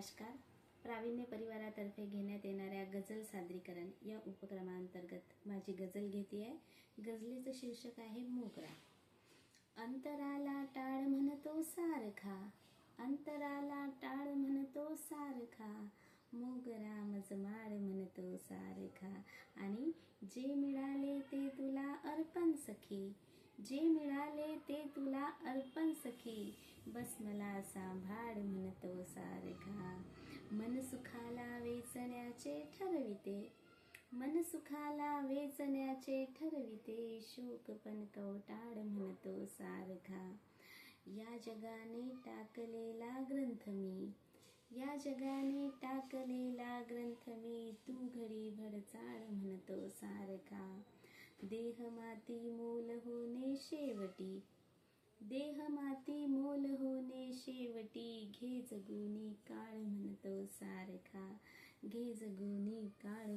नमस्कार. प्रावीण्य परिवारातर्फे घेण्यात येणाऱ्या गझल सादरीकरण या उपक्रमांतर्गत माझी गझल घेते आहे. गझलेचं शीर्षक आहे मोगरा. अंतराला टाळ म्हणतो सारखा. अंतराला टाळ म्हणतो सारखा. मोगरा मजमाळ म्हणतो सारखा. आणि जे मिळाले ते तुला अर्पण सखी. जे मिळाले ते तुला अर्पण सखी. बस मला सांभाळ म्हणतो सारखा. मन सुखाला वेचण्याचे ठरविते. मन सुखाला वेचण्याचे ठरविते. शोक पण कवटाळ म्हणतो सारखा. या जगाने टाकलेला ग्रंथ मी. या जगाने टाकलेला ग्रंथ मी. तू घडी भडचाळ म्हणतो सारखा. देह माती मोल होऊन शेवटी. देह माती मोल होणे शेवटी. घे जगुनी काळ म्हणतो सारखा. घे जगुनी काळ